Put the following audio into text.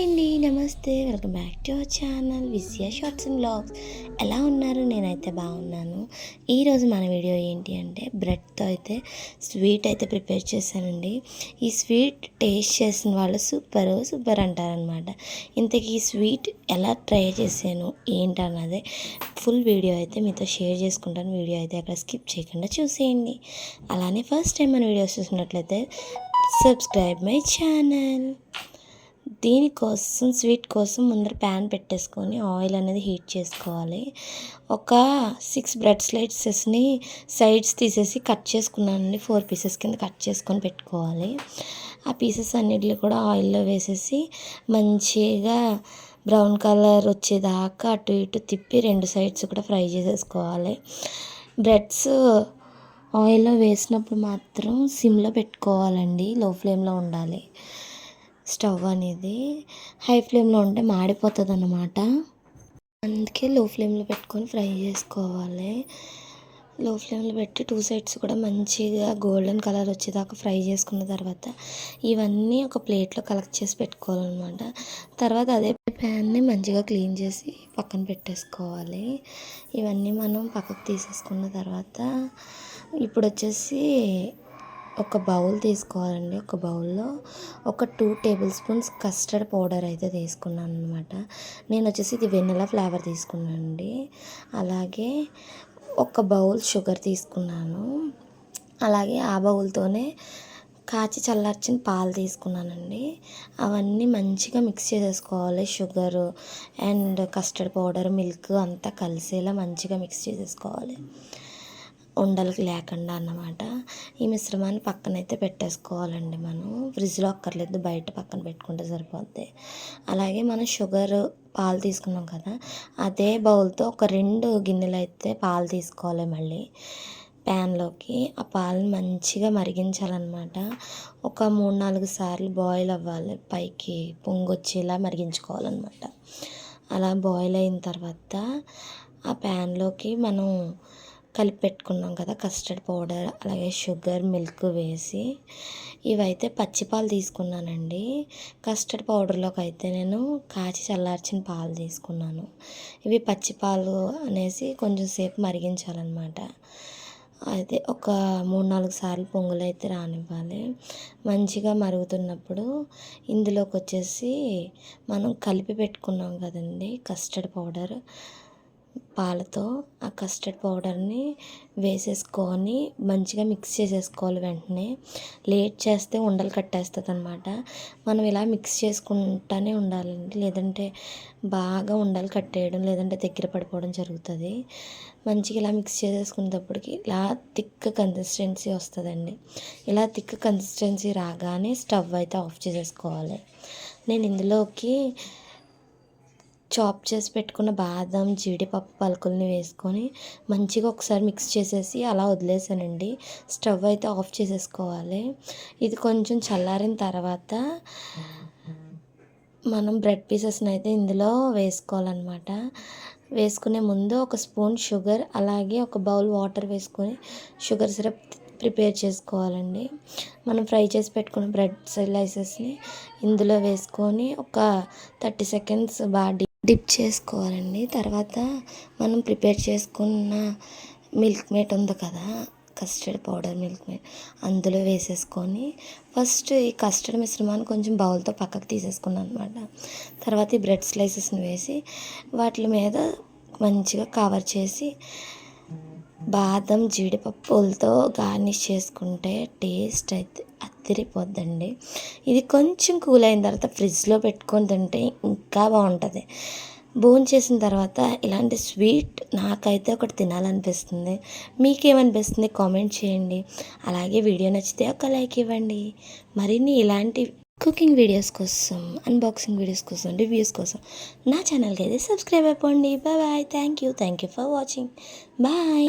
Hi అండి నమస్తే. Welcome back to our channel విసియా shorts and blogs. ఎలా ఉన్నారు? నేనైతే బాగున్నాను. ఈరోజు మన వీడియో ఏంటి అంటే బ్రెడ్తో అయితే స్వీట్ అయితే ప్రిపేర్ చేశానండి. ఈ స్వీట్ టేస్ట్ చేసిన వాళ్ళు సూపర్ సూపర్ అంటారనమాట ఇంతకీ ఈ స్వీట్ ఎలా ట్రై చేశాను ఏంటన్నదే ఫుల్ వీడియో అయితే మీతో షేర్ చేసుకుంటాను. వీడియో అయితే అక్కడ స్కిప్ చేయకుండా చూసేయండి. అలానే ఫస్ట్ టైం మన వీడియోస్ చూసినట్లయితే సబ్స్క్రైబ్ మై ఛానల్. దీనికోసం స్వీట్ కోసం ముందర ప్యాన్ పెట్టేసుకొని ఆయిల్ అనేది హీట్ చేసుకోవాలి. ఒక సిక్స్ బ్రెడ్ స్లైసెస్ని సైడ్స్ తీసేసి కట్ చేసుకున్నానండి. ఫోర్ పీసెస్ కింద కట్ చేసుకొని పెట్టుకోవాలి. ఆ పీసెస్ అన్నిటిని కూడా ఆయిల్లో వేసేసి మంచిగా బ్రౌన్ కలర్ వచ్చేదాకా అటు ఇటు తిప్పి రెండు సైడ్స్ కూడా ఫ్రై చేసేసుకోవాలి. బ్రెడ్స్ ఆయిల్లో వేసినప్పుడు మాత్రం సిమ్లో పెట్టుకోవాలండి. లో ఫ్లేమ్లో ఉండాలి. స్టవ్ అనేది హై ఫ్లేమ్లో ఉంటే మాడిపోతుంది అన్నమాట అందుకే లో ఫ్లేమ్లో పెట్టుకొని ఫ్రై చేసుకోవాలి. లో ఫ్లేమ్లో పెట్టి టూ సైడ్స్ కూడా మంచిగా గోల్డెన్ కలర్ వచ్చేదాకా ఫ్రై చేసుకున్న తర్వాత ఇవన్నీ ఒక ప్లేట్లో కలెక్ట్ చేసి పెట్టుకోవాలన్నమాట. తర్వాత అదే ప్యాన్ని మంచిగా క్లీన్ చేసి పక్కన పెట్టేసుకోవాలి. ఇవన్నీ మనం పక్కకు తీసేసుకున్న తర్వాత ఇప్పుడు వచ్చేసి ఒక బౌల్ తీసుకోవాలండి. ఒక బౌల్లో ఒక two tablespoons custard powder అయితే తీసుకున్నాను అనమాట నేను వచ్చేసి ఇది వెన్నెల ఫ్లేవర్ తీసుకున్నానండి. అలాగే ఒక బౌల్ షుగర్ తీసుకున్నాను. అలాగే ఆ బౌల్తోనే కాచి చల్లార్చిన పాలు తీసుకున్నానండి. అవన్నీ మంచిగా మిక్స్ చేసేసుకోవాలి. Sugar and custard powder milk అంతా కలిసేలా మంచిగా మిక్స్ చేసేసుకోవాలి. ఉండలకి లేకుండా అన్నమాట. ఈ మిశ్రమాన్ని పక్కనైతే పెట్టేసుకోవాలండి మనం. ఫ్రిడ్జ్లో అక్కర్లేదు బయట పక్కన పెట్టుకుంటే సరిపోద్ది. అలాగే మనం షుగర్ పాలు తీసుకున్నాం కదా అదే బౌల్తో ఒక రెండు గిన్నెలు అయితే పాలు తీసుకోవాలి మళ్ళీ. ప్యాన్లోకి ఆ పాలను మంచిగా మరిగించాలన్నమాట. ఒక మూడు నాలుగు సార్లు బాయిల్ అవ్వాలి. పైకి పొంగొచ్చేలా మరిగించుకోవాలన్నమాట. అలా బాయిల్ అయిన తర్వాత ఆ ప్యాన్లోకి మనం కలిపి పెట్టుకున్నాం కదా కస్టర్డ్ పౌడర్ అలాగే షుగర్ మిల్క్ వేసి. ఇవైతే పచ్చిపాలు తీసుకున్నానండి. కస్టర్డ్ పౌడర్లోకి అయితే నేను కాచి చల్లార్చిన పాలు తీసుకున్నాను. ఇవి పచ్చిపాలు అనేసి కొంచెం సేపు మరిగించాలన్నమాట. అయితే ఒక మూడు నాలుగు సార్లు పొంగులు అయితే రానివ్వాలి. మంచిగా మరుగుతున్నప్పుడు ఇందులోకి వచ్చేసి మనం కలిపి పెట్టుకున్నాం కదండి కస్టర్డ్ పౌడర్ పాలతో ఆ కస్టర్డ్ పౌడర్ని వేసేసుకొని మంచిగా మిక్స్ చేసేసుకోవాలి వెంటనే. లేట్ చేస్తే ఉండలు కట్టేస్తుంది అనమాట మనం ఇలా మిక్స్ చేసుకుంటానే ఉండాలండి. లేదంటే బాగా ఉండలు కట్టేయడం లేదంటే దగ్గర పడిపోవడం జరుగుతుంది. మంచిగా ఇలా మిక్స్ చేసేసుకునేటప్పటికి ఇలా థిక్ కన్సిస్టెన్సీ వస్తుందండి. ఇలా థిక్ కన్సిస్టెన్సీ రాగానే స్టవ్ అయితే ఆఫ్ చేసేసుకోవాలి. నేను ఇందులోకి చాప్ చేసి పెట్టుకున్న బాదం జీడిపప్పు పలుకుల్ని వేసుకొని మంచిగా ఒకసారి మిక్స్ చేసేసి అలా వదిలేసానండి. స్టవ్ అయితే ఆఫ్ చేసేసుకోవాలి. ఇది కొంచెం చల్లారిన తర్వాత మనం బ్రెడ్ పీసెస్ని అయితే ఇందులో వేసుకోవాలన్నమాట. వేసుకునే ముందు ఒక స్పూన్ షుగర్ అలాగే ఒక బౌల్ వాటర్ వేసుకొని షుగర్ సిరప్ ప్రిపేర్ చేసుకోవాలండి. మనం ఫ్రై చేసి పెట్టుకున్న బ్రెడ్ స్లైసెస్ని ఇందులో వేసుకొని ఒక థర్టీ సెకండ్స్ బాడీ డిప్ చేసుకోవాలండి. తర్వాత మనం ప్రిపేర్ చేసుకున్న మిల్క్ మేట్ ఉంది కదా కస్టర్డ్ పౌడర్ మిల్క్ మేట్ అందులో వేసేసుకొని ఫస్ట్ ఈ కస్టర్డ్ మిశ్రమాన్ని కొంచెం బౌల్తో పక్కకు తీసేసుకున్నాను అనమాట తర్వాత ఈ బ్రెడ్ స్లైసెస్ని వేసి వాటి మీద మంచిగా కవర్ చేసి బాదం జీడిపప్పులతో గార్నిష్ చేసుకుంటే టేస్ట్ అయితే అదిరిపోద్దండి ఇది కొంచెం కూల్ అయిన తర్వాత ఫ్రిడ్జ్లో పెట్టుకొని తింటే ఇంకా బాగుంటుంది. భోజనం చేసిన తర్వాత ఇలాంటి స్వీట్ నాకైతే ఒకటి తినాలనిపిస్తుంది. మీకేమనిపిస్తుంది కామెంట్ చేయండి. అలాగే వీడియో నచ్చితే ఒక లైక్ ఇవ్వండి. మరిన్ని ఇలాంటి కుకింగ్ వీడియోస్ కోసం అన్బాక్సింగ్ వీడియోస్ కోసం రివ్యూస్ కోసం నా ఛానల్కి అయితే సబ్స్క్రైబ్ అయిపోండి. Bye bye. Thank you thank you for watching. Bye.